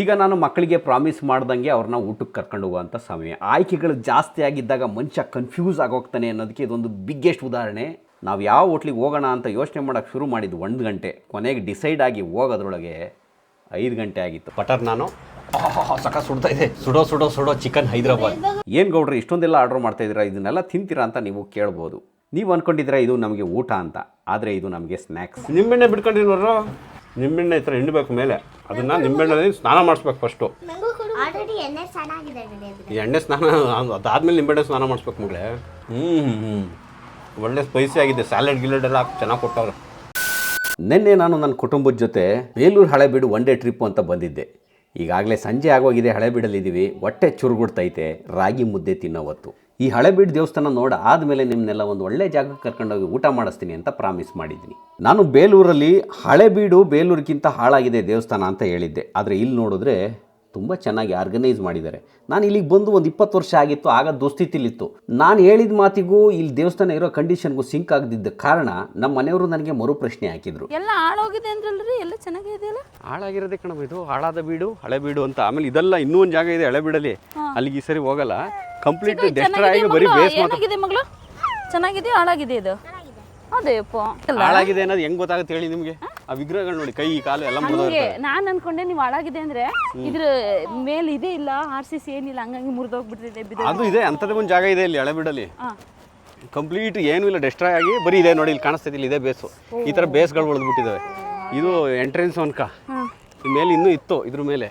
ಈಗ ನಾನು ಮಕ್ಕಳಿಗೆ ಪ್ರಾಮಿಸ್ ಮಾಡ್ದಂಗೆ ಅವ್ರನ್ನ ಊಟಕ್ಕೆ ಕರ್ಕೊಂಡು ಹೋಗುವಂಥ ಸಮಯ. ಆಯ್ಕೆಗಳು ಜಾಸ್ತಿ ಆಗಿದ್ದಾಗ ಮನುಷ್ಯ ಕನ್ಫ್ಯೂಸ್ ಆಗೋಗ್ತಾನೆ ಅನ್ನೋದಕ್ಕೆ ಇದೊಂದು ಬಿಗ್ಗೆಸ್ಟ್ ಉದಾಹರಣೆ. ನಾವು ಯಾವ ಹೋಟ್ಲಿಗೆ ಹೋಗೋಣ ಅಂತ ಯೋಚನೆ ಮಾಡೋಕ್ಕೆ ಶುರು ಮಾಡಿದ್ದು ಒಂದು ಗಂಟೆ. ಕೊನೆಗೆ ಡಿಸೈಡ್ ಆಗಿ ಹೋಗೋದ್ರೊಳಗೆ ಐದು ಗಂಟೆ ಆಗಿತ್ತು. ಬಟರ್ ನಾನು? ಸಕ ಸುಡ್ತಾ ಇದೆ. ಸುಡೋ ಸುಡೋ ಸುಡೋ ಚಿಕನ್ ಹೈದರಾಬಾದ್. ಏನು ಗೌಡ್ರಿ ಇಷ್ಟೊಂದೆಲ್ಲ ಆರ್ಡರ್ ಮಾಡ್ತಾ ಇದ್ದೀರಾ? ಇದನ್ನೆಲ್ಲ ತಿಂತೀರಾ ಅಂತ ನೀವು ಕೇಳ್ಬೋದು. ನೀವು ಅಂದ್ಕೊಂಡಿದ್ರೆ ಇದು ನಮಗೆ ಊಟ ಅಂತ. ಆದರೆ ಇದು ನಮಗೆ ಸ್ನ್ಯಾಕ್ಸ್ ನಿಮ್ಮೆಣ್ಣೆ ಬಿಟ್ಕೊಂಡಿರೋರು ನಿಂಬೆಣ್ಣೆ ಈ ಥರ ಹಿಂಡಬೇಕು ಮೇಲೆ. ಅದನ್ನು ನಿಂಬೆಣ್ಣೆ ಸ್ನಾನ ಮಾಡಿಸ್ಬೇಕು ಫಸ್ಟು ಆಲ್ರೆಡಿ ಎಣ್ಣೆ ಬಿಡಿ ಅದು ಈ ಎಣ್ಣೆ ಸ್ನಾನ ಅದಾದ್ಮೇಲೆ ನಿಂಬೆಣ್ಣೆ ಸ್ನಾನ ಮಾಡಿಸ್ಬೇಕು ಮಗಳೇ. ಹ್ಞೂ ಹ್ಞೂ ಒಳ್ಳೆ ಸ್ಪೈಸಿ ಆಗಿದೆ. ಸ್ಯಾಲೆಡ್ ಗಿಲೆಡ್ ಎಲ್ಲ ಚೆನ್ನಾಗಿ ಕೊಟ್ಟವ್ರೆ. ನಿನ್ನೆ ನಾನು ನನ್ನ ಕುಟುಂಬದ ಜೊತೆ Belur Halebidu one day trip ಅಂತ ಬಂದಿದ್ದೆ. ಈಗಾಗಲೇ ಸಂಜೆ ಆಗೋಗಿದೆ ಹಳೆಬೀಡಲ್ಲಿದ್ದೀವಿ. ಹೊಟ್ಟೆ ಚುರುಗುಡ್ತೈತೆ ರಾಗಿ ಮುದ್ದೆ ತಿನ್ನೋ ಹೊತ್ತು. ಈ ಹಳೆಬೀಡು ದೇವಸ್ಥಾನ ನೋಡ ಆದಮೇಲೆ ನಿಮ್ಮನ್ನೆಲ್ಲ ಒಂದು ಒಳ್ಳೆ ಜಾಗಕ್ಕೆ ಕರ್ಕೊಂಡೋಗಿ ಊಟ ಮಾಡಿಸ್ತೀನಿ ಅಂತ ಪ್ರಾಮಿಸ್ ಮಾಡಿದ್ದೀನಿ. ನಾನು ಬೇಲೂರಲ್ಲಿ ಹಳೆಬೀಡು ಬೇಲೂರಿಗಿಂತ ಹಾಳಾಗಿದೆ ದೇವಸ್ಥಾನ ಅಂತ ಹೇಳಿದ್ದೆ. ಆದರೆ ಇಲ್ಲಿ ನೋಡಿದ್ರೆ ತುಂಬ ಚೆನ್ನಾಗಿ ಆರ್ಗನೈಸ್ ಮಾಡಿದ್ದಾರೆ. ನಾನು ಇಲ್ಲಿಗೆ ಬಂದು ಒಂದು ಇಪ್ಪತ್ತು ವರ್ಷ ಆಗಿತ್ತು ಆಗ ದುಸ್ಥಿತಿಲಿತ್ತು. ನಾನು ಹೇಳಿದ ಮಾತಿಗೂ ಇಲ್ಲಿ ದೇವಸ್ಥಾನ ಇರೋ ಕಂಡೀಷನ್ಗೂ ಸಿಂಕ್ ಆಗದಿದ್ದ ಕಾರಣ ನಮ್ಮ ಮನೆಯವರು ನನಗೆ ಮರು ಪ್ರಶ್ನೆ ಹಾಕಿದ್ರು. ಎಲ್ಲ ಹಾಳಾಗಿದೆ ಅಂದ್ರಲ್ರಿ? ಎಲ್ಲ ಚೆನ್ನಾಗಿದೆಯಲ್ಲ ಹಾಳಾಗಿರೋದೇ ಕಣ ಇದು ಹಾಳಾದ ಬೀಡು ಹಳೆ ಬೀಡು ಅಂತ. ಆಮೇಲೆ ಇದೆಲ್ಲ ಇನ್ನೂ ಒಂದು ಜಾಗ ಇದೆ ಹಳೆ ಬೀಡಲ್ಲಿ ಅಲ್ಲಿಗೆ ಈ ಸರಿ ಹೋಗಲ್ಲ. ಕಂಪ್ಲೀಟ್ ಡೆಸ್ಟ್ರಾಯ್ ಆಗಿ ಬರೀ ಬೇಸ್ ಮಾತ್ರ. ಏನಾಗಿದೆ ಮಗಳು? ಚೆನ್ನಾಗಿದೆ ಹಾಳಾಗಿದೆ ಇದು? ಅದೇಪ್ಪ ಹಾಳಾಗಿದೆ ಅನ್ನೋದು ಹೆಂಗ್ ಗೊತ್ತಾಗುತ್ತೆ ಹೇಳಿ ನಿಮಗೆ? ಆ ವಿಗ್ರಹಗಳು ನೋಡಿ ಕೈ ಕಾಲು ಎಲ್ಲ ಮುರಿದವ್ರೆ ಹಂಗೆ ನಾನು ಅನ್ಕೊಂಡೆ ನೀವು ಹಾಳಾಗಿದೆ ಅಂದ್ರೆ ಇದ್ರ ಮೇಲೆ ಇದೇ ಇಲ್ಲ ಆರ್ ಸಿ ಸಿ ಏನಿಲ್ಲ ಹಂಗಾಗಿ ಮುರಿದೋಗ್ಬಿಟ್ಟಿದೆ ಅದು ಇದೆ ಅಂಥದ್ದೇ ಒಂದು ಜಾಗ ಇದೆ ಇಲ್ಲಿ ಹಳೆಬಿಡಲ್ಲಿ ಕಂಪ್ಲೀಟ್ ಏನೂ ಇಲ್ಲ ಡೆಸ್ಟ್ರಾಯ್ ಆಗಿ ಬರೀ ಇದೆ ನೋಡಿ ಇಲ್ಲಿ ಕಾಣಿಸ್ತಿದೆ ಇಲ್ಲಿ ಇದೆ ಬೇಸು. ಈ ಥರ ಬೇಸ್ಗಳು ಉಳಿದ್ಬಿಟ್ಟಿದ್ದಾವೆ ಇದು ಎಂಟ್ರೆನ್ಸ್ ಅನ್ಕ ಮೇಲೆ ಇನ್ನೂ ಇತ್ತು ಇದ್ರ ಮೇಲೆ.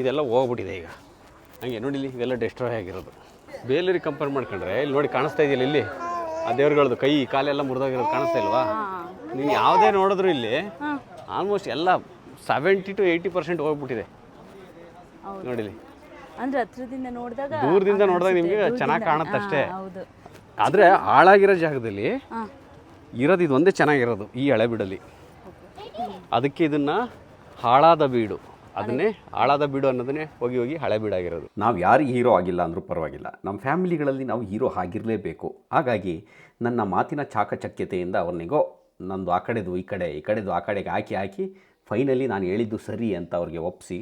ಇದೆಲ್ಲ ಹೋಗ್ಬಿಟ್ಟಿದೆ ಈಗ. ಹಂಗೆ ನೋಡಿ ಇಲ್ಲಿ ಇವೆಲ್ಲ ಡೆಸ್ಟ್ರಾಯ್ ಆಗಿರೋದು. ಬೇಲೂರಿಗೆ ಕಂಪೇರ್ ಮಾಡ್ಕೊಂಡ್ರೆ ಇಲ್ಲಿ ನೋಡಿ ಕಾಣಿಸ್ತಾ ಇದೆಯಲ್ಲ ಇಲ್ಲಿ? ಆ ದೇವ್ರಗಳದ್ದು ಕೈ ಕಾಲೆಲ್ಲ ಮುರಿದೋಗಿರೋದು ಕಾಣಿಸ್ತಾ ಇಲ್ವಾ? ನೀನು ಯಾವುದೇ ನೋಡಿದ್ರು ಇಲ್ಲಿ ಆಲ್ಮೋಸ್ಟ್ ಎಲ್ಲ ಸೆವೆಂಟಿ ಟು ಏಯ್ಟಿ ಪರ್ಸೆಂಟ್ ಹೋಗ್ಬಿಟ್ಟಿದೆ. ನೋಡಿ ಇಲ್ಲಿ ಅಂದ್ರೆ ಹತ್ರದಿಂದ ನೋಡಿದಾಗ ದೂರದಿಂದ ನೋಡಿದಾಗ ನಿಮಗೆ ಚೆನ್ನಾಗಿ ಕಾಣುತ್ತೆ ಅಷ್ಟೇ. ಆದರೆ ಹಾಳಾಗಿರೋ ಜಾಗದಲ್ಲಿ ಇರೋದು ಇದು ಒಂದೇ ಚೆನ್ನಾಗಿರೋದು ಈ ಹಳೆ ಬೀಡಲ್ಲಿ ಅದಕ್ಕೆ ಇದನ್ನ ಹಾಳಾದ ಬೀಡು. ಅದನ್ನೇ ಹಾಳಾದ ಬೀಡು ಅನ್ನೋದನ್ನೇ ಹೋಗಿ ಹೋಗಿ ಹಳೆ ಬೀಡಾಗಿರೋದು. ನಾವು ಯಾರಿಗೆ ಹೀರೋ ಆಗಿಲ್ಲ ಅಂದರೂ ಪರವಾಗಿಲ್ಲ. ನಮ್ಮ ಫ್ಯಾಮಿಲಿಗಳಲ್ಲಿ ನಾವು ಹೀರೋ ಆಗಿರಲೇಬೇಕು. ಹಾಗಾಗಿ ನನ್ನ ಮಾತಿನ ಚಾಕಚಕ್ಯತೆಯಿಂದ ಅವ್ರನ್ನಿಗೋ ನಂದು ಆ ಕಡೆದು ಈ ಕಡೆ ಈ ಕಡೆದು ಆ ಕಡೆಗೆ ಹಾಕಿ ಹಾಕಿ ಫೈನಲಿ ನಾನು ಹೇಳಿದ್ದು ಸರಿ ಅಂತ ಅವ್ರಿಗೆ ಒಪ್ಪಿಸಿ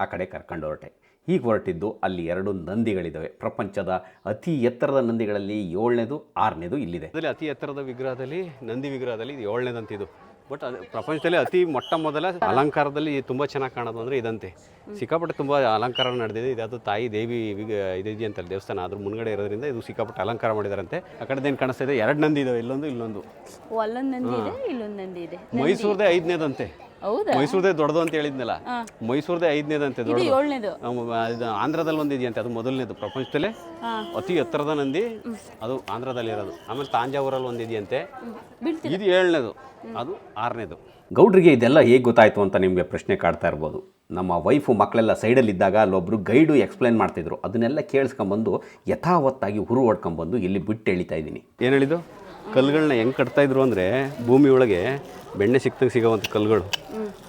ಆ ಕಡೆ ಕರ್ಕೊಂಡು ಹೊರಟೆ. ಹೀಗೆ ಹೊರಟಿದ್ದು ಅಲ್ಲಿ ಎರಡು ನಂದಿಗಳಿದ್ದಾವೆ ಪ್ರಪಂಚದ ಅತಿ ಎತ್ತರದ ನಂದಿಗಳಲ್ಲಿ ಏಳನೇದು ಆರನೇದು ಇಲ್ಲಿದೆ. ಅದರಲ್ಲಿ ಅತಿ ಎತ್ತರದ ವಿಗ್ರಹದಲ್ಲಿ ನಂದಿ ವಿಗ್ರಹದಲ್ಲಿ ಇದು ಏಳನೇದಂತ ಇದು ಬಟ್ ಅದು ಪ್ರಪಂಚದಲ್ಲಿ ಅತಿ ಮೊಟ್ಟ ಮೊದಲ ಅಲಂಕಾರದಲ್ಲಿ ತುಂಬ ಚೆನ್ನಾಗಿ ಕಾಣೋದು ಅಂದರೆ ಇದಂತೆ. ಸಿಕ್ಕಾಪಟ್ಟೆ ತುಂಬ ಅಲಂಕಾರ ನಡೆದಿದೆ. ಇದಾದ ತಾಯಿ ದೇವಿ ಇದಿದೆ ಅಂತಲ್ಲ ದೇವಸ್ಥಾನ. ಅದ್ರ ಮುನ್ಗಡೆ ಇರೋದ್ರಿಂದ ಇದು ಸಿಕ್ಕಾಪಟ್ಟೆ ಅಲಂಕಾರ ಮಾಡಿದಾರಂತೆ. ಆ ಕಡೆದೇನು ಕಾಣಿಸ್ತಾ ಇದೆ? ಎರಡು ನಂದಿ ಇದಾವೆ. ಇಲ್ಲೊಂದು ಇಲ್ಲೊಂದು. ಓ, ಅಲ್ಲೊಂದ್ ನಂದಿ ಇದೆ ಇಲ್ಲೊಂದ್ ನಂದಿ ಇದೆ. ಮೈಸೂರದೇ ಐದನೇದಂತೆ. ಹೌದಾ? ಮೈಸೂರದೇ ದೊಡ್ಡದು ಅಂತ ಹೇಳಿದ್ನಲ್ಲ. ಮೈಸೂರದೇ ಐದನೇದಂತೆ ಇದು ದೊಡ್ಡದು ಏಳನೇದು ಇದು ಆಂಧ್ರದಲ್ಲಿ ಒಂದು ಇದೆಯಂತೆ ಅದು ಮೊದಲನೇದು ಪ್ರಪಂಚದಲ್ಲಿ. ಅತಿ ಎತ್ತರದ ನಂದಿ ಅದು ಆಂಧ್ರದಲ್ಲಿ ಇರೋದು. ಆಮೇಲೆ ತಾಂಜಾವೂರಲ್ಲಿ ಒಂದು ಇದೆಯಂತೆ ಇದು ಏಳನೇದು. ಅದು ಆರನೇದು. ಗೌಡ್ರಿಗೆ ಇದೆಲ್ಲ ಹೇಗೆ ಗೊತ್ತಾಯಿತು ಅಂತ ನಿಮಗೆ ಪ್ರಶ್ನೆ ಕಾಡ್ತಾ ಇರ್ಬೋದು. ನಮ್ಮ ವೈಫು ಮಕ್ಕಳೆಲ್ಲ ಸೈಡಲ್ಲಿದ್ದಾಗ ಅಲ್ಲೊಬ್ಬರು ಗೈಡು ಎಕ್ಸ್ಪ್ಲೇನ್ ಮಾಡ್ತಿದ್ರು. ಅದನ್ನೆಲ್ಲ ಕೇಳಿಸ್ಕೊಂಬಂದು ಯಥಾವತ್ತಾಗಿ ಹುರು ಹೊಡ್ಕೊಂಬಂದು ಇಲ್ಲಿ ಬಿಟ್ಟು ಎಳಿತಾ ಇದ್ದೀನಿ. ಏನು ಹೇಳಿದ್ದು? ಕಲ್ಲುಗಳನ್ನ ಹೆಂಗೆ ಕಟ್ತಾ ಇದ್ರು ಅಂದರೆ ಭೂಮಿ ಒಳಗೆ ಬೆಣ್ಣೆ ಸಿಕ್ತಾಗ ಸಿಗೋವಂಥ ಕಲ್ಲುಗಳು.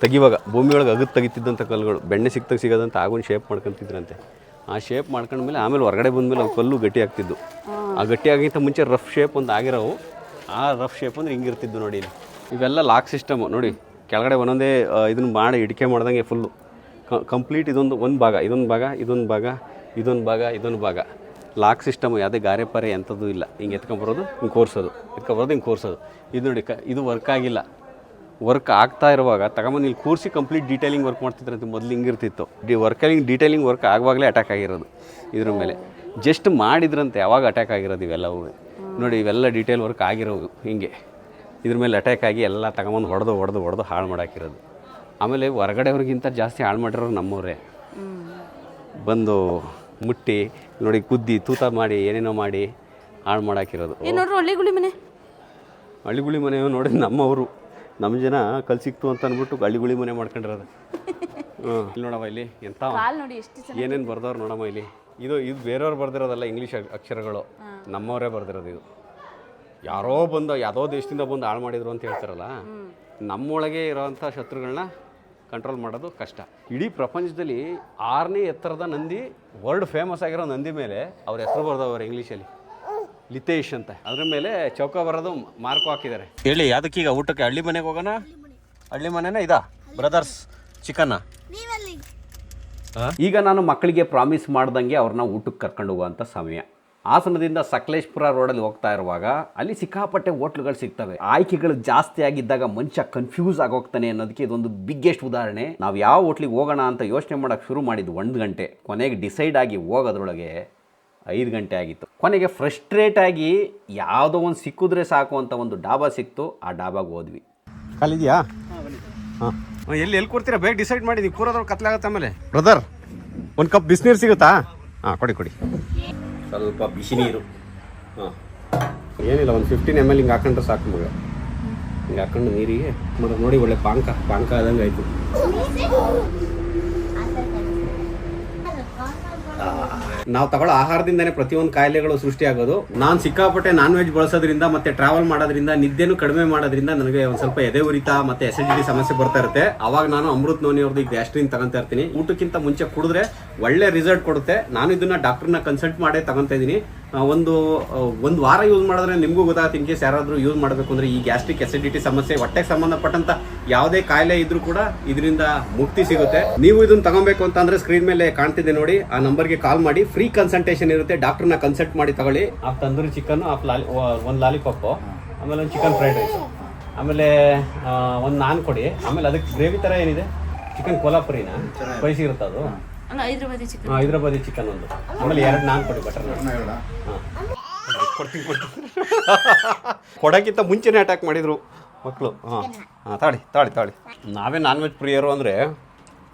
ತೆಗಿವಾಗ ಭೂಮಿ ಒಳಗೆ ಅಗದು ತೆಗಿತಿದ್ದಂಥ ಕಲ್ಲುಗಳು, ಬೆಣ್ಣೆ ಸಿಕ್ತಾಗ ಸಿಗೋದಂತ ಆಗೊಂದು ಶೇಪ್ ಮಾಡ್ಕೊಂತಿದ್ರಂತೆ. ಆ ಶೇಪ್ ಮಾಡ್ಕೊಂಡ್ಮೇಲೆ ಆಮೇಲೆ ಹೊರಗಡೆ ಬಂದಮೇಲೆ ಅವು ಕಲ್ಲು ಗಟ್ಟಿ ಆಗ್ತಿದ್ದು ಆ ಗಟ್ಟಿಯಾಗಿಂತ ಮುಂಚೆ ರಫ್ ಶೇಪ್ ಒಂದು ಆಗಿರೋವು. ಆ ರಫ್ ಶೇಪ್ ಅಂದ್ರೆ ಹಿಂಗಿರ್ತಿದ್ದು ನೋಡಿ ಇವೆಲ್ಲ ಲಾಕ್ ಸಿಸ್ಟಮು ನೋಡಿ, ಕೆಳಗಡೆ ಒಂದೊಂದೇ ಇದನ್ನು ಮಾಡಿ ಇಡಿಕೆ ಮಾಡ್ದಂಗೆ ಫುಲ್ಲು ಕಂಪ್ಲೀಟ್ ಇದೊಂದು ಒಂದು ಭಾಗ, ಇದೊಂದು ಭಾಗ ಇದೊಂದು ಭಾಗ ಇದೊಂದು ಭಾಗ ಇದೊಂದು ಭಾಗ. ಲಾಕ್ ಸಿಸ್ಟಮು ಯಾವುದೇ ಗಾರೆ ಪಾರೆ ಎಂಥದ್ದು ಇಲ್ಲ. ಹಿಂಗೆ ಎತ್ಕೊಂಬರೋದು ಹಿಂಗೆ ಕೋರ್ಸೋದು. ಎತ್ಕೊಂಬರೋದು ಹಿಂಗೆ ಕೋರ್ಸೋದು. ಇದು ನೋಡಿ, ಕ ಇದು ವರ್ಕ್ ಆಗಿಲ್ಲ. ವರ್ಕ್ ಆಗ್ತಾ ಇರುವಾಗ ತಗೊಂಬಂದು ಇಲ್ಲಿ ಕೂರಿಸಿ ಕಂಪ್ಲೀಟ್ ಡೀಟೇಲಿಂಗ್ ವರ್ಕ್ ಮಾಡ್ತಿದ್ರಂತೆ ಮೊದಲು ಹಿಂಗಿರ್ತಿತ್ತು ಡಿ ವರ್ಕಲಿಂಗ್ ಡೀಟೇಲಿಂಗ್ ವರ್ಕ್ ಆಗುವಾಗಲೇ ಅಟ್ಯಾಕ್ ಆಗಿರೋದು ಇದ್ರ ಮೇಲೆ. ಜಸ್ಟ್ ಮಾಡಿದ್ರಂತೆ, ಯಾವಾಗ ಅಟ್ಯಾಕ್ ಆಗಿರೋದು ಇವೆಲ್ಲವೂ. ನೋಡಿ, ಇವೆಲ್ಲ ಡೀಟೇಲ್ ವರ್ಕ್ ಆಗಿರೋದು ಹಿಂಗೆ. ಇದ್ರ ಮೇಲೆ ಅಟ್ಯಾಕ್ ಆಗಿ ಎಲ್ಲ ತಗೊಂಬಂದು ಹೊಡೆದು ಹೊಡೆದು ಹೊಡೆದು ಹಾಳು ಮಾಡಾಕಿರೋದು. ಆಮೇಲೆ ಹೊರಗಡೆಯವ್ರಿಗಿಂತ ಜಾಸ್ತಿ ಹಾಳು ಮಾಡಿರೋರು ನಮ್ಮವರೇ. ಬಂದು ಮುಟ್ಟಿ ನೋಡಿ ಕುದ್ದಿ ತೂತ ಮಾಡಿ ಏನೇನೋ ಮಾಡಿ ಹಾಳು ಮಾಡಾಕಿರೋದು. ಏನ್ ನೋಡ್ರಿ ಹಳ್ಳಿಗುಳಿ ಗುಳಿ ಮನೆ? ಹಳ್ಳಿಗುಳಿ ಮನೆ ನೋಡಿ ನಮ್ಮವರು. ನಮ್ಮ ಜನ ಕಲ್ ಸಿಕ್ತು ಅಂತ ಅಂದ್ಬಿಟ್ಟು ಹಳ್ಳಿಗುಳಿ ಮನೆ ಮಾಡ್ಕೊಂಡಿರೋದು. ಹ್ಞೂ ಇಲ್ಲಿ ನೋಡಮ್ಮ ಇಲ್ಲಿ ಎಂಥ ಕಾಲ್ ನೋಡಿ ಎಷ್ಟು ಚೆನ್ನಾಗಿ ಏನೇನು ಬರ್ದವ್ರು ನೋಡಮ್ಮ ಇಲ್ಲಿ? ಇದು ಇದು ಬೇರೆಯವ್ರು ಬರ್ದಿರೋದಲ್ಲ ಇಂಗ್ಲೀಷ್ ಅಕ್ಷರಗಳು. ನಮ್ಮವರೇ ಬರ್ದಿರೋದು ಇದು. ಯಾರೋ ಬಂದು ಯಾವುದೋ ದೇಶದಿಂದ ಬಂದು ಹಾಳು ಮಾಡಿದ್ರು ಅಂತ ಹೇಳ್ತಾರಲ್ಲ. ನಮ್ಮೊಳಗೆ ಇರೋವಂಥ ಶತ್ರುಗಳನ್ನ ಕಂಟ್ರೋಲ್ ಮಾಡೋದು ಕಷ್ಟ. ಇಡೀ ಪ್ರಪಂಚದಲ್ಲಿ ಆರನೇ ಎತ್ತರದ ನಂದಿ ವರ್ಲ್ಡ್ ಫೇಮಸ್ ಆಗಿರೋ ನಂದಿ ಮೇಲೆ ಅವ್ರ ಹೆಸರು ಬರ್ದವ್ರು ಇಂಗ್ಲೀಷಲ್ಲಿ. ಲಿತೇಶ್ ಅಂತ. ಅದ್ರ ಮೇಲೆ ಚೌಕ ಬರೋದು ಮಾರ್ಕು ಹಾಕಿದ್ದಾರೆ. ಹೇಳಿ ಅದಕ್ಕೆ ಈಗ ಊಟಕ್ಕೆ ಹಳ್ಳಿ ಮನೆಗೆ ಹೋಗೋಣ? ಹಳ್ಳಿ ಮನೆನ ಇದಾ? ಬ್ರದರ್ಸ್ ಚಿಕನ್ನ ಈಗ ನಾನು ಮಕ್ಕಳಿಗೆ ಪ್ರಾಮಿಸ್ ಮಾಡ್ದಂಗೆ ಅವ್ರನ್ನ ಊಟಕ್ಕೆ ಕರ್ಕೊಂಡು ಹೋಗುವಂಥ ಸಮಯ. ಹಾಸನದಿಂದ ಸಕಲೇಶ್ಪುರ ರೋಡಲ್ಲಿ ಹೋಗ್ತಾ ಇರುವಾಗ ಅಲ್ಲಿ ಸಿಕ್ಕಾಪಟ್ಟೆ ಹೋಟ್ಲುಗಳು ಸಿಗ್ತವೆ. ಆಯ್ಕೆಗಳು ಜಾಸ್ತಿ ಆಗಿದ್ದಾಗ ಮನುಷ್ಯ ಕನ್ಫ್ಯೂಸ್ ಆಗೋಗ್ತಾನೆ ಅನ್ನೋದಕ್ಕೆ ಇದೊಂದು ಬಿಗ್ಗೆಸ್ಟ್ ಉದಾಹರಣೆ. ನಾವು ಯಾವ ಹೋಟ್ಲಿಗೆ ಹೋಗೋಣ ಅಂತ ಯೋಚನೆ ಮಾಡೋಕ್ಕೆ ಶುರು ಮಾಡಿದ್ದು ಒಂದು ಗಂಟೆ. ಕೊನೆಗೆ ಡಿಸೈಡ್ ಆಗಿ ಹೋಗೋದ್ರೊಳಗೆ ಐದು ಗಂಟೆ ಆಗಿತ್ತು. ಕೊನೆಗೆ ಫ್ರಸ್ಟ್ರೇಟ್ ಆಗಿ ಯಾವುದೋ ಒಂದು ಸಿಕ್ಕಿದ್ರೆ ಸಾಕು ಅಂತ ಒಂದು ಡಾಬಾ ಸಿಕ್ತು. ಆ ಡಾಬಾಗೆ ಹೋದ್ವಿ. ಕಾಲಿದೆಯಾ ಹಾಂ ಎಲ್ಲಿ ಎಲ್ಲಿ ಕೊಡ್ತೀರಾ? ಬೇಗ ಡಿಸೈಡ್ ಮಾಡಿ ನೀವು ಕೂರೋದ್ರ ಕತ್ಲಾಗತ್ತೆ ಆಮೇಲೆ. ಬ್ರದರ್ ಒಂದು ಕಪ್ ಬಿಸಿನೀರು ಸಿಗುತ್ತಾ? ಹಾಂ ಕೊಡಿ ಕೊಡಿ. ಸ್ವಲ್ಪ ಬಿಸಿ ನೀರು. ಹಾಂ. ಏನಿಲ್ಲ ಒಂದು ಫಿಫ್ಟೀನ್ ಎಂ ಎಲ್ ಹಿಂಗೆ ಹಾಕೊಂಡ್ರೆ ಸಾಕು ಮಗ. ಹಿಂಗೆ ಹಾಕೊಂಡು ನೀರಿಗೆ ಮತ್ತೆ ನೋಡಿ ಒಳ್ಳೆ ಪಾಂಕ ಪಾಂಕ ಆದಂಗೆ ಆಯಿತು. ನಾವು ತಗೊಳ್ಳೋ ಆಹಾರದಿಂದನೇ ಪ್ರತಿಯೊಂದು ಕಾಯಿಲೆಗಳು ಸೃಷ್ಟಿಯಾಗೋದು. ನಾನು ಸಿಕ್ಕಾಪಟ್ಟೆ ನಾನ್ ವೆಜ್ ಬಳಸೋದ್ರಿಂದ ಮತ್ತೆ ಟ್ರಾವೆಲ್ ಮಾಡೋದ್ರಿಂದ, ನಿದ್ದೆನೂ ಕಡಿಮೆ ಮಾಡೋದ್ರಿಂದ ನನಗೆ ಒಂದು ಸ್ವಲ್ಪ ಎದೆ ಉರಿತ ಮತ್ತೆ ಎಸಿಡಿಟಿ ಸಮಸ್ಯೆ ಬರ್ತಾ ಇರುತ್ತೆ. ಅವಾಗ ನಾನು ಅಮೃತ್ ನೋನಿ ಅವ್ರದ್ದು ಗ್ಯಾಸ್ಟ್ರಿನ್ ತಗೊಂತಾ ಇರ್ತೀನಿ. ಊಟಕ್ಕಿಂತ ಮುಂಚೆ ಕುಡಿದ್ರೆ ಒಳ್ಳೆ ರಿಸಲ್ಟ್ ಕೊಡುತ್ತೆ. ನಾನು ಇದನ್ನ ಡಾಕ್ಟರ್ನ ಕನ್ಸಲ್ಟ್ ಮಾಡೇ ತಗೊಂತಾ ಇದ್ದೀನಿ. ಒಂದು ಆ, ಒಂದು ವಾರ ಯೂಸ್ ಮಾಡಿದ್ರೆ ನಿಮಗೂ ಗೊತ್ತಾಗುತ್ತೆ ಇನ್ ಕೇಸ್ ಯಾರಾದರೂ ಯೂಸ್ ಮಾಡಬೇಕು ಅಂದರೆ ಈ ಗ್ಯಾಸ್ಟ್ರಿಕ್ ಎಸಿಡಿಟಿ ಸಮಸ್ಯೆ ಹೊಟ್ಟೆಗೆ ಸಂಬಂಧಪಟ್ಟಂಥ ಯಾವುದೇ ಕಾಯಿಲೆ ಇದ್ರೂ ಕೂಡ ಇದರಿಂದ ಮುಕ್ತಿ ಸಿಗುತ್ತೆ. ನೀವು ಇದನ್ನ ತಗೊಬೇಕು ಅಂತ ಅಂದ್ರೆ ಸ್ಕ್ರೀನ್ ಮೇಲೆ ಕಾಣ್ತಿದೆ ನೋಡಿ ಆ ನಂಬರ್ಗೆ ಕಾಲ್ ಮಾಡಿ. ಫ್ರೀ ಕನ್ಸಲ್ಟೇಷನ್ ಇರುತ್ತೆ ಡಾಕ್ಟ್ರನ್ನ ಕನ್ಸಲ್ಟ್ ಮಾಡಿ ತಗೊಳ್ಳಿ. ಆ ತಂದೂರಿ ಚಿಕನ್ ಆ ಲಾಲಿ ಒಂದು ಲಾಲಿಪಾಪು ಆಮೇಲೆ ಒಂದು ಚಿಕನ್ ಫ್ರೈಡ್ ರೈಸ್ ಆಮೇಲೆ ಒಂದು ನಾನ್ ಕೊಡಿ. ಆಮೇಲೆ ಅದಕ್ಕೆ ಗ್ರೇವಿ ಥರ ಏನಿದೆ? ಚಿಕನ್ ಕೋಲಾಪುರಿನ ಸ್ಪೈಸಿ ಇರುತ್ತೆ. ಅದು ಹೈದ್ರಾಬಾದಿ ಚಿಕನ್. ಆ, ಹೈದ್ರಾಬಾದಿ ಚಿಕನ್ ಒಂದು. ಆಮೇಲೆ ಎರಡು ನಾನ್ ಕೊಡಿ ಬಟರ್ ಕೊಡ್ತೀನಿ ಕೊಡೋಕ್ಕಿಂತ ಮುಂಚೆನೇ ಅಟ್ಯಾಕ್ ಮಾಡಿದ್ರು ಮಕ್ಕಳು ಹಾಂ. ಹಾಂ ತಾಳಿ ತಾಳಿ ತಾಳಿ. ನಾವೇ ನಾನ್ ವೆಜ್ ಪ್ರಿಯರು ಅಂದರೆ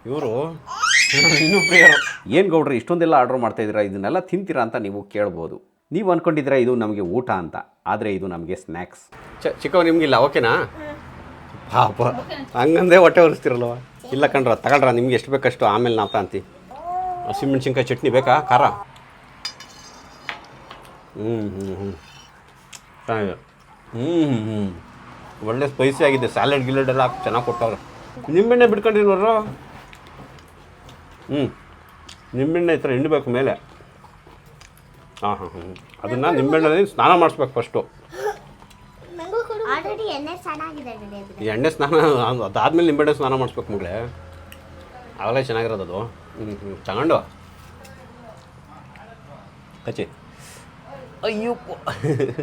ಇವರು ಇನ್ನೂ ಪ್ರಿಯರು. ಏನು ಗೌಡ್ರಿ ಇಷ್ಟೊಂದೆಲ್ಲ ಆರ್ಡರ್ ಮಾಡ್ತಾ ಇದ್ದೀರಾ? ಇದನ್ನೆಲ್ಲ ತಿಂತೀರಾ ಅಂತ ನೀವು ಕೇಳ್ಬೋದು. ನೀವು ಅಂದ್ಕೊಂಡಿದ್ರೆ ಇದು ನಮಗೆ ಊಟ ಅಂತ. ಆದರೆ ಇದು ನಮಗೆ ಸ್ನ್ಯಾಕ್ಸ್ ಚ ಚಿಕ್ಕವ್ ನಿಮಗಿಲ್ಲ ಓಕೆನಾ? ಪಾಪ. ಹಂಗಂದೇ ಹೊಟ್ಟೆ ಒರೆಸ್ತಿರಲ್ವ? ಇಲ್ಲ ಕಣ್ರ ತಗೊಳ್ರ ನಿಮ್ಗೆ ಎಷ್ಟು ಬೇಕಷ್ಟು ಆಮೇಲೆ ನಾ ಅಂತಿ ಹಸಿಮೆಣ್ಸಿನ್ಕಾಯಿ ಚಟ್ನಿ ಬೇಕಾ? ಖಾರ? ಹ್ಞೂ ಹ್ಞೂ ಹ್ಞೂ ಚೆನ್ನಾಗಿದೆ. ಹ್ಞೂ ಹ್ಞೂ ಹ್ಞೂ ಒಳ್ಳೆ ಸ್ಪೈಸಿ ಆಗಿದೆ. ಸ್ಯಾಲೆಡ್ ಗಿಲೆಡ್ ಎಲ್ಲ ಹಾಕಿ ಚೆನ್ನಾಗಿ ಕೊಟ್ಟವ್ರೆ. ನಿಂಬೆಣ್ಣೆ ಬಿಡ್ಕೊಂಡಿಲ್ವರು ಹ್ಞೂ ನಿಂಬೆಣ್ಣೆ ಈ ಥರ ಹಿಂಡಬೇಕು ಮೇಲೆ. ಹಾಂ ಹಾಂ ಹ್ಞೂ ಅದನ್ನು ನಿಂಬೆಣ್ಣೆ ಸ್ನಾನ ಮಾಡಿಸ್ಬೇಕು ಫಸ್ಟು ಆಲ್ರೆಡಿ ಎಣ್ಣೆ ಸ್ನಾನ ಅದು- ಅದಾದ್ಮೇಲೆ ನಿಂಬೆಣ್ಣೆ ಸ್ನಾನ ಮಾಡಿಸ್ಬೇಕು ಮಗಳೇ. ಆಗಲೇ ಚೆನ್ನಾಗಿರೋದು ಅದು. ತಗೊಂಡು ಕಚ್ಚಿ. ಅಯ್ಯೋ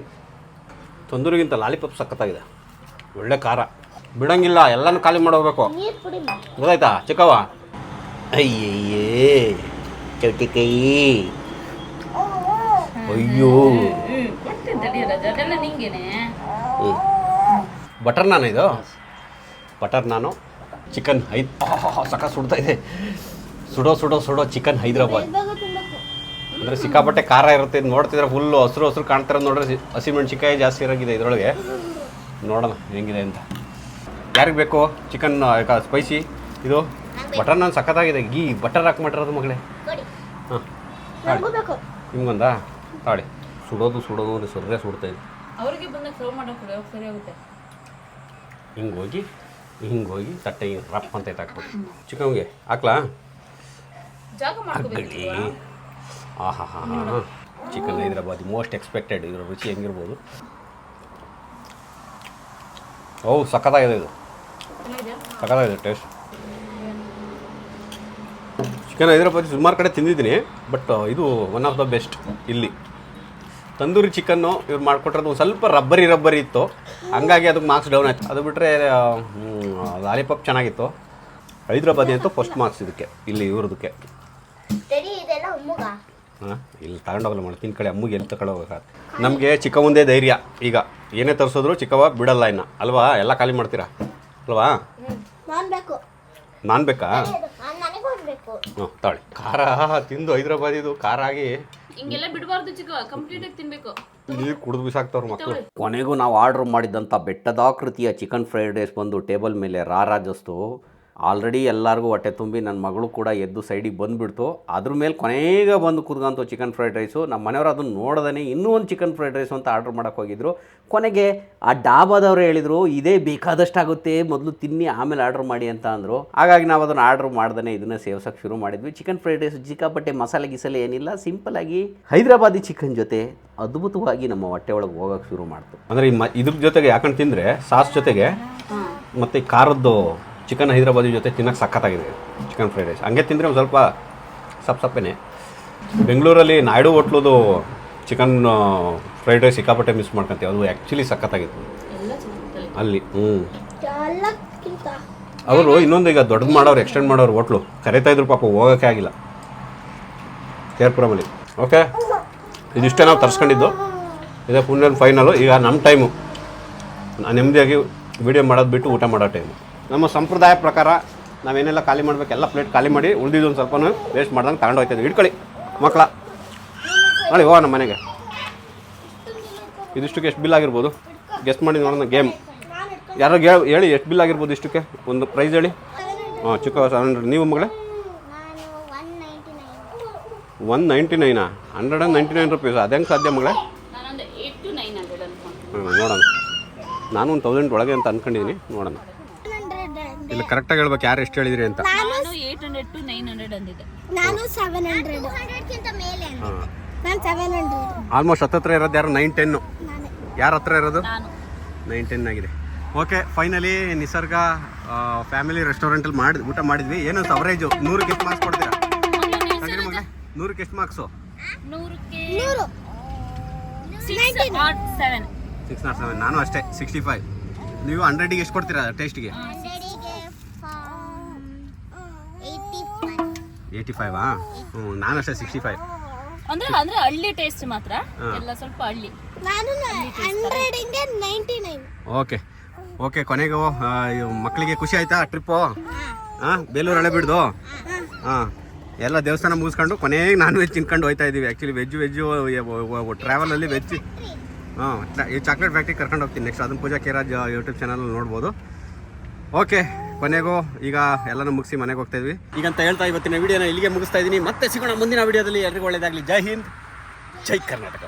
ತೊಂದರೆಗಿಂತ ಲಾಲಿಪಾಪ್ ಸಖತ್ತಾಗಿದೆ. ಒಳ್ಳೆ ಖಾರ. ಬಿಡಂಗಿಲ್ಲ ಎಲ್ಲನೂ ಖಾಲಿ ಮಾಡೋಗ್ಬೇಕು. ಗೊತ್ತಾಯ್ತಾ? ಚಿಕ್ಕವ್ವ? ಅಯ್ಯಯ್ಯೇ ಚೌಟಿ ಕೈ. ಅಯ್ಯೋ. ಹ್ಞೂ ಬಟರ್ ನಾನು ಇದು? ಬಟರ್ ನಾನು. ಚಿಕನ್ ಐದು ಸಖತ್ ಸುಡ್ತಾ ಇದೆ. ಸುಡೋ ಸುಡೋ ಸುಡೋ ಚಿಕನ್ ಹೈದ್ರಾಬಾದ್. ಅಂದ್ರೆ ಸಿಕ್ಕಾಪಟ್ಟೆ ಖಾರ ಇರುತ್ತೆ ಇದು ನೋಡ್ತಿದ್ರೆ ಫುಲ್ಲು ಹಸಿರು ಹಸಿರು ಕಾಣ್ತಾರೆ ನೋಡ್ರೆ ಹಸಿಮೆಣ್ಸಿನ್ಕಾಯಿ ಜಾಸ್ತಿ ಇರೋಗಿದೆ ಇದರೊಳಗೆ. ನೋಡೋಣ ಹೆಂಗಿದೆ ಅಂತ. ಯಾರಿಗೆ ಬೇಕು ಚಿಕನ್ ಸ್ಪೈಸಿ ಇದು ಬಟರ್ ನಾನು ಸಖತ್ತಾಗಿದೆ. ಗೀ ಬಟರ್ ಹಾಕಿ ಮಾಡಿರೋದು ಮಗಳೇ. ಹಾಂ ನಿಮ್ಗೊಂದಾ? ತಾಳಿ ಸುಡೋದು ಸುಡೋದು ಅಂದರೆ ಸುರದೇ ಸುಡ್ತಾ ಇದೆ. ಅವ್ರಿಗೆ ಬಂದಾಗ ಸರ್ವ್ ಮಾಡೋಕೆ ಸರಿ ಆಗುತ್ತೆ. ಹಿಂಗೆ ಹೋಗಿ ಹಿಂಗೆ ಹೋಗಿ ತಟ್ಟೆ ರಪ್ ಅಂತ ಹಾಕ್ಬೋದು ಚಿಕನ್ಗೆ ಹಾಕ್ಲಾ? ಅಗ್ಗಡಿ ಆಹಾ ಹಾ ಹಾಂ ಚಿಕನ್ ಹೈದ್ರಾಬಾದಿ ಮೋಸ್ಟ್ ಎಕ್ಸ್ಪೆಕ್ಟೆಡ್ ಇದರ ರುಚಿ ಹೆಂಗಿರ್ಬೋದು? ಓ ಸಖತ್ತಾಗಿದೆ ಇದು. ಸಖತ್ತಾಗಿದೆ ಟೇಸ್ಟ್ ಚಿಕನ್ ಹೈದ್ರಾಬಾದಿ ಸುಮಾರು ಕಡೆ ತಿಂದಿದ್ದೀನಿ ಬಟ್ ಇದು ಒನ್ ಆಫ್ ದ ಬೆಸ್ಟ್ ಇಲ್ಲಿ. ತಂದೂರಿ ಚಿಕನ್ನು ಇವ್ರು ಮಾಡಿಕೊಟ್ರದು ಒಂದು ಸ್ವಲ್ಪ ರಬ್ಬರಿ ರಬ್ಬರಿ ಇತ್ತು. ಹಂಗಾಗಿ ಅದಕ್ಕೆ ಮಾರ್ಕ್ಸ್ ಡೌನ್ ಆಯ್ತು. ಅದು ಬಿಟ್ಟರೆ ಲಾಲಿಪಾಪ್ ಚೆನ್ನಾಗಿತ್ತು. ಹೈದ್ರಾಬಾದಿ ಅಂತೂ ಫಸ್ಟ್ ಮಾರ್ಕ್ಸ್ ಇದಕ್ಕೆ ಇಲ್ಲಿ ಇವ್ರದಕ್ಕೆ. ಹಾಂ? ಇಲ್ಲಿ ತಗೊಂಡೋಗಲ್ಲ ಮಾಡಿ. ತಿನ್ ಕಡೆ ಅಮ್ಮಗೆ ಎಲ್ಲಿ ತಗೊಂಡೋಗ ನಮಗೆ ಚಿಕ್ಕವಂದೇ ಧೈರ್ಯ ಈಗ. ಏನೇ ತರಿಸಿದ್ರು ಚಿಕ್ಕವ ಬಿಡಲ್ಲ ಇನ್ನು. ಅಲ್ವಾ? ಎಲ್ಲ ಖಾಲಿ ಮಾಡ್ತೀರಾ? ಅಲ್ವಾ? ನಾನು ಬೇಕು? ಹ್ಞೂ ತಾಳಿ ಖಾರ ತಿಂದು ಹೈದ್ರಾಬಾದಿದು ಖಾರ ಆಗಿ. ಹಿಂಗೆಲ್ಲ ಬಿಡಬಾರ್ದು ಚಿಕ್ಕ ಕಂಪ್ಲೀಟ್ ಆಗಿ ತಿನ್ಬೇಕು. ನೀರು ಕುಡಿದು ಬಿಸಾಕ್ತವ್ರು ಮಕ್ಕಳು ಕೊನೆಗೂ ನಾವು ಆರ್ಡ್ರ್ ಮಾಡಿದಂಥ ಬೆಟ್ಟದಾಕೃತಿಯ ಚಿಕನ್ ಫ್ರೈಡ್ ರೈಸ್ ಬಂದು ಟೇಬಲ್ ಮೇಲೆ ರಾರಾಜಿಸ್ತು. ಆಲ್ರೆಡಿ ಎಲ್ಲರಿಗೂ ಹೊಟ್ಟೆ ತುಂಬಿ ನನ್ನ ಮಗಳು ಕೂಡ ಎದ್ದು ಸೈಡಿಗೆ ಬಂದುಬಿಡ್ತು. ಅದ್ರ ಮೇಲೆ ಕೊನೆಗೆ ಬಂದು ಕುದ್ಗಂತು ಚಿಕನ್ ಫ್ರೈಡ್ ರೈಸು ನಮ್ಮ ಮನೆಯವರು ಅದನ್ನು ನೋಡ್ದೇ ಇನ್ನೂ ಒಂದು ಚಿಕನ್ ಫ್ರೈಡ್ ರೈಸು ಅಂತ ಆರ್ಡ್ರ್ ಮಾಡೋಕೆ ಹೋಗಿದ್ರು. ಕೊನೆಗೆ ಆ ಡಾಬಾದವರು ಹೇಳಿದರು ಇದೇ ಬೇಕಾದಷ್ಟಾಗುತ್ತೆ ಮೊದಲು ತಿನ್ನಿ ಆಮೇಲೆ ಆರ್ಡ್ರ್ ಮಾಡಿ ಅಂತ ಅಂದರು. ಹಾಗಾಗಿ ನಾವು ಅದನ್ನು ಆರ್ಡ್ರ್ ಮಾಡ್ದೇ ಇದನ್ನು ಸೇವ್ಸೋಕೆ ಶುರು ಮಾಡಿದ್ವಿ. ಚಿಕನ್ ಫ್ರೈಡ್ ರೈಸ್ ಸಿಕ್ಕಾಪಟ್ಟೆ ಮಸಾಲೆ ಗಿಸಲೆ ಏನಿಲ್ಲ ಸಿಂಪಲಾಗಿ ಹೈದರಾಬಾದಿ ಚಿಕನ್ ಜೊತೆ ಅದ್ಭುತವಾಗಿ ನಮ್ಮ ಹೊಟ್ಟೆ ಒಳಗೆ ಹೋಗೋಕೆ ಶುರು ಮಾಡ್ತು. ಅಂದರೆ ಈ ಮ ಇದ್ರ ಜೊತೆಗೆ ಯಾಕಂತ ತಿಂದರೆ ಸಾಸ್ ಜೊತೆಗೆ ಮತ್ತು ಈ ಖಾರದ್ದು ಚಿಕನ್ ಹೈದ್ರಾಬಾದಿ ಜೊತೆ ತಿನ್ನಕ್ಕೆ ಸಖತ್ತಾಗಿದೆ ಚಿಕನ್ ಫ್ರೈಡ್ ರೈಸ್. ಹಂಗೆ ತಿಂದರೆ ಒಂದು ಸ್ವಲ್ಪ ಸಪ್ ಸಪ್ಪೇನೆ. ಬೆಂಗಳೂರಲ್ಲಿ ನಾಯ್ಡು ಹೋಟ್ಲದು ಚಿಕನ್ ಫ್ರೈಡ್ ರೈಸ್ ಸಿಕ್ಕಾಪಟ್ಟೆ ಮಿಸ್ ಮಾಡ್ಕೊತೀವಿ. ಅದು ಆ್ಯಕ್ಚುಲಿ ಸಖತ್ತಾಗಿತ್ತು. ಅಲ್ಲಿ ಹ್ಞೂ ಅವರು ಇನ್ನೊಂದು ಈಗ ದೊಡ್ಡದು ಮಾಡೋರು ಎಕ್ಸ್ಟೆಂಡ್ ಮಾಡೋರು ಹೋಟ್ಲು. ಕರಿತಾ ಇದ್ರು ಪಾಪ ಹೋಗೋಕ್ಕೆ ಆಗಿಲ್ಲ. ಕೇರ್ಪುರಮಲ್ಲಿ. ಓಕೆ ಇದಿಷ್ಟೇ ನಾವು ತರಿಸ್ಕೊಂಡಿದ್ದು. ಇದೇ ಪುಣ್ಯ ಫೈನಲು ಈಗ ನಮ್ಮ ಟೈಮು ನೆಮ್ಮದಿಯಾಗಿ ವಿಡಿಯೋ ಮಾಡೋದು ಬಿಟ್ಟು ಊಟ ಮಾಡೋ ಟೈಮು ನಮ್ಮ ಸಂಪ್ರದಾಯ ಪ್ರಕಾರ ನಾವೇನೆಲ್ಲ ಖಾಲಿ ಮಾಡಬೇಕು ಎಲ್ಲ ಪ್ಲೇಟ್ ಖಾಲಿ ಮಾಡಿ ಉಳಿದಿದ್ದು ಒಂದು ಸ್ವಲ್ಪನೂ ವೇಸ್ಟ್ ಮಾಡ್ದಂಗೆ ತಗೊಂಡು ಹೋಗ್ತಾಯಿದ್ವಿ ಇಟ್ಕೊಳ್ಳಿ ಮಕ್ಕಳ ನೋಡಿ ಹೋಗೋಣ ನಮ್ಮ ಮನೆಗೆ. ಇದಿಷ್ಟಕ್ಕೆ ಎಷ್ಟು ಬಿಲ್ ಆಗಿರ್ಬೋದು? ಗೆಸ್ಟ್ ಮಾಡಿ ನೋಡೋಣ ಗೇಮ್. ಯಾರೋ ಹೇಳಿ ಹೇಳಿ ಎಷ್ಟು ಬಿಲ್ ಆಗಿರ್ಬೋದು ಇಷ್ಟಕ್ಕೆ? ಒಂದು ಪ್ರೈಸ್ ಹೇಳಿ. ಹಾಂ ಚಿಕ್ಕ ಹಂಡ್ರೆಡ್ ನೀವು ಮಗಳೇ? One ninety nine? Hundred and ninety nine rupees? ಅದು ಹೆಂಗೆ ಸಾಧ್ಯ ಮಗಳೇ? ನೋಡೋಣ. ನಾನು ಒಂದು ತೌಸಂಡ್ ಒಳಗೆ ಅಂತ ಅಂದ್ಕೊಂಡಿದ್ದೀನಿ ನೋಡೋಣ. ಇಲ್ಲ ಕರೆಕ್ಟಾಗಿ ಹೇಳ್ಬೇಕು ಯಾರು ಎಷ್ಟು ಹೇಳಿದಿರಿ ಅಂತ. ನಾನು eight hundred two nine hundred ಅಂದಿದ್ದೆ. ನಾನು ಸೆವೆನ್ ಹಂಡ್ರೆಡ್ ಹಂಡ್ರೆಡ್ಗಿಂತ ಮೇಲೆ ಹಾಂ. ನಾನು ಸೆವೆನ್ ಹಂಡ್ರೆಡ್ ಆಲ್ಮೋಸ್ಟ್ ಹತ್ತತ್ರ ಇರೋದು ಯಾರು? ನೈನ್ ಟೆನ್ನು ನಾನು. ಯಾರ ಹತ್ರ ಇರೋದು? ನಾನು. ನೈನ್ ಟೆನ್ ಆಗಿದೆ. ಓಕೆ ಫೈನಲಿ ನಿಸರ್ಗ ಫ್ಯಾಮಿಲಿ ರೆಸ್ಟೋರೆಂಟಲ್ಲಿ ಮಾಡಿ ಊಟ ಮಾಡಿದ್ವಿ. ಏನು ಅವರೇಜು ನೂರಕ್ಕೆ ಎಷ್ಟು ಮಾರ್ಕ್ಸ್ ಕೊಡ್ತೀರಾ? ಮಗಳೇ ನೂರಕ್ಕೆ ಎಷ್ಟು ಮಾರ್ಕ್ಸು ನೂರಕ್ಕೆ ನೂರು. ಸಿಕ್ಸ್ ನಾಟ್ ಸೆವೆನ್ ನಾನು ಅಷ್ಟೇ ಸಿಕ್ಸ್ಟಿ ಫೈವ್ ನೀವು ಹಂಡ್ರೆಡಿಗೆ ಎಷ್ಟು ಕೊಡ್ತೀರಾ ಟೇಸ್ಟ್ಗೆ ಏಯ್ಟಿ ಫೈವಾ ಹ್ಞೂ ನಾನು ಅಷ್ಟೇ ಸಿಕ್ಸ್ಟಿ ಫೈವ್ ಅಂದ್ರೆ ಅಂದ್ರೆ ಹಳ್ಳಿ ಟೇಸ್ಟ್ ಮಾತ್ರ. ಎಲ್ಲ ಸ್ವಲ್ಪ ಹಳ್ಳಿ. ನಾನು ಹಂಡ್ರೆಡಿಗೆ ನೈಂಟಿ ನೈನ್ ಓಕೆ ಓಕೆ ಕೊನೆಗೆ ಮಕ್ಕಳಿಗೆ ಖುಷಿ ಆಯ್ತಾ ಟ್ರಿಪ್ಪು ಹಾಂ. ಬೇಲೂರು ಹಳೆ ಬಿಡ್ದು ಹಾಂ. ಎಲ್ಲ ದೇವಸ್ಥಾನ ಮುಗಿಸ್ಕೊಂಡು ಕೊನೆಗೆ ನಾನ್ ವೆಜ್ ತಿನ್ಕೊಂಡು ಹೋಯ್ತಾ ಇದ್ದೀವಿ ಆ್ಯಕ್ಚುಲಿ ವೆಜ್ ವೆಜ್ಜು ಟ್ರಾವೆಲಲ್ಲಿ ವೆಜ್ ಹಾಂ ಈ ಚಾಕ್ಲೇಟ್ ಫ್ಯಾಕ್ಟ್ರಿ ಕರ್ಕೊಂಡು ಹೋಗ್ತೀನಿ ನೆಕ್ಸ್ಟ್ ಅದನ್ನ ಪೂಜಾ ಕೇರಾಜ್ ಯೂಟ್ಯೂಬ್ ಚಾನಲ್ ನೋಡ್ಬೋದು. ಓಕೆ ಕೊನೆಗೂ ಈಗ ಎಲ್ಲನೂ ಮುಗಿಸಿ ಮನೆಗೆ ಹೋಗ್ತಾ ಇದ್ವಿ. ಈಗಂತ ಹೇಳ್ತಾ ಇವತ್ತಿನ ವಿಡಿಯೋನ ಇಲ್ಲಿಗೆ ಮುಗಿಸ್ತಾ ಇದ್ದೀನಿ. ಮತ್ತೆ ಸಿಗೋಣ ಮುಂದಿನ ವಿಡಿಯೋದಲ್ಲಿ. ಎಲ್ರಿಗೂ ಒಳ್ಳೇದಾಗಲಿ. ಜೈ ಹಿಂದ್. ಜೈ ಕರ್ನಾಟಕ